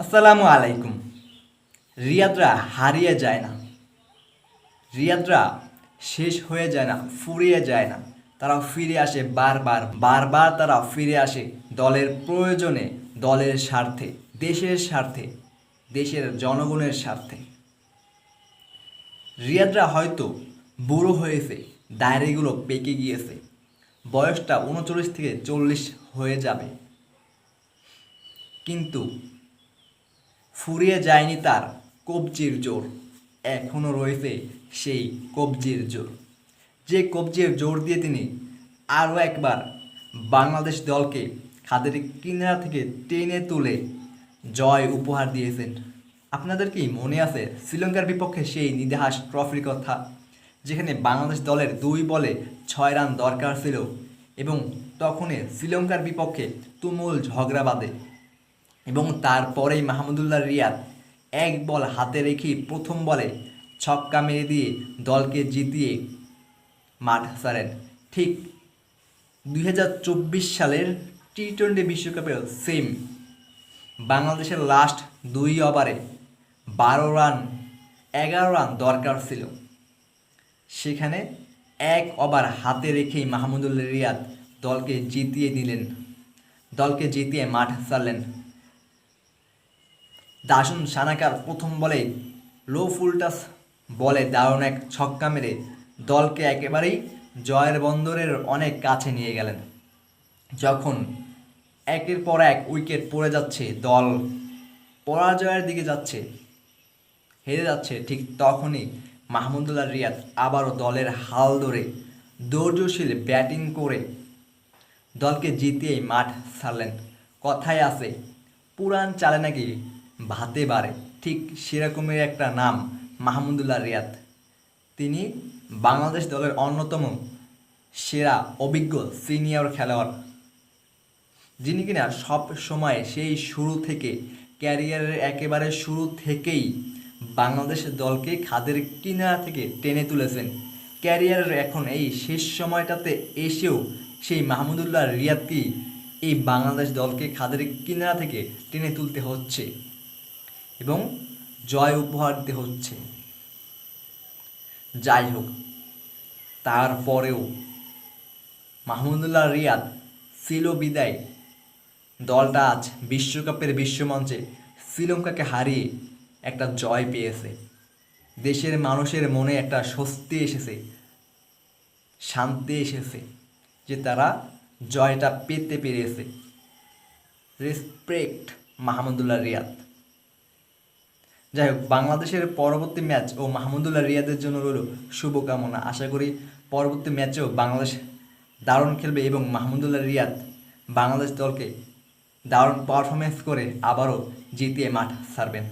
আসসালামু আলাইকুম। রিয়াদরা হারিয়ে যায় না। রিয়াদরা শেষ হয়ে যায় না, ফুরিয়ে যায় না। তারা ফিরে আসে বারবার বারবার তারা ফিরে আসে দলের প্রয়োজনে, দলের স্বার্থে, দেশের স্বার্থে, দেশের জনগণের স্বার্থে। রিয়াদরা হয়তো বুড়ো হয়েছে, ডায়েরিগুলো পেকে গিয়েছে। বয়সটা উনচল্লিশ থেকে চল্লিশ হয়ে যাবে। কিন্তু ফুরিয়ে যায়নি তার কবজির জোর। এখনও রয়েছে সেই কবজির জোর। যে কবজির জোর দিয়ে তিনি আরও একবার বাংলাদেশ দলকে খাদের কিনারা থেকে টেনে তুলে জয় উপহার দিয়েছেন। আপনাদের কি মনে আছে শ্রীলঙ্কার বিপক্ষে সেই নিদাহাস ট্রফির কথা? যেখানে বাংলাদেশ দলের দুই বলে ছয় রান দরকার ছিল এবং তখনই শ্রীলঙ্কার বিপক্ষে তুমুল ঝগড়া বাঁধে। এবং তারপরেই মাহমুদুল্লাহ রিয়াদ এক বল হাতে রেখেই প্রথম বলে ছক্কা মেরে দিয়ে দলকে জিতিয়ে মাঠ ছাড়েন ঠিক দুই হাজার চব্বিশ সালের টি টোয়েন্টি বিশ্বকাপের সেম। বাংলাদেশের লাস্ট দুই ওভারে বারো রান, এগারো রান দরকার ছিল। সেখানে এক ওভার হাতে রেখেই মাহমুদুল্লাহ রিয়াদ দলকে জিতিয়ে দিলেন। দলকে জিতিয়ে মাঠ ছাড়লেন দাসুন সানাকার প্রথম বলে লো ফুলটাস বলে দারুণ এক ছক্কা মেরে দলকে একেবারেই জয়ের বন্দরের অনেক কাছে নিয়ে গেলেন। যখন একের পর এক উইকেট পড়ে যাচ্ছে, দল পরাজয়ের দিকে যাচ্ছে, হেরে যাচ্ছে, ঠিক তখনই মাহমুদুল্লাহ রিয়াদ আবারও দলের হাল ধরে ধৈর্যশীল ব্যাটিং করে দলকে জিতিয়ে মাঠ ছাড়লেন কথায় আছে, পুরাণ চালে নাকি ভাতে বাড়ে ঠিক সেরকমের একটা নাম, মাহমুদুল্লাহ রিয়াদ। তিনি বাংলাদেশ দলের অন্যতম সেরা, অভিজ্ঞ সিনিয়র খেলোয়াড়। যিনি কিনা সব সময় সেই শুরু থেকে, ক্যারিয়ারের একেবারে শুরু থেকেই বাংলাদেশ দলকে খাদের কিনারা থেকে টেনে তুলেছেন। ক্যারিয়ারের এখন এই শেষ সময়টাতে এসেও সেই মাহমুদুল্লাহ রিয়াদকেই এই বাংলাদেশ দলকে খাদের কিনারা থেকে টেনে তুলতে হচ্ছে। এবং জয় উপহার দিতে হচ্ছে। যাই হোক তারপরেও মাহমুদুল্লাহ রিয়াদ ছিল বিদায়। দলটা আজ বিশ্বকাপের বিশ্বমঞ্চে শ্রীলঙ্কাকে হারিয়ে একটা জয় পেয়েছে। দেশের মানুষের মনে একটা স্বস্তি এসেছে, শান্তি এসেছে যে তারা জয়টা পেতে পেরেছে। রেসপেক্ট মাহমুদুল্লাহ রিয়াদ। যাই হোক, বাংলাদেশের পরবর্তী ম্যাচ ও মাহমুদুল্লাহ রিয়াদের জন্য রইল শুভকামনা। আশা করি পরবর্তী ম্যাচেও বাংলাদেশ দারুণ খেলবে এবং মাহমুদুল্লাহ রিয়াদ বাংলাদেশ দলকে দারুণ পারফরমেন্স করে আবারও জিতিয়ে মাঠ ছাড়বেন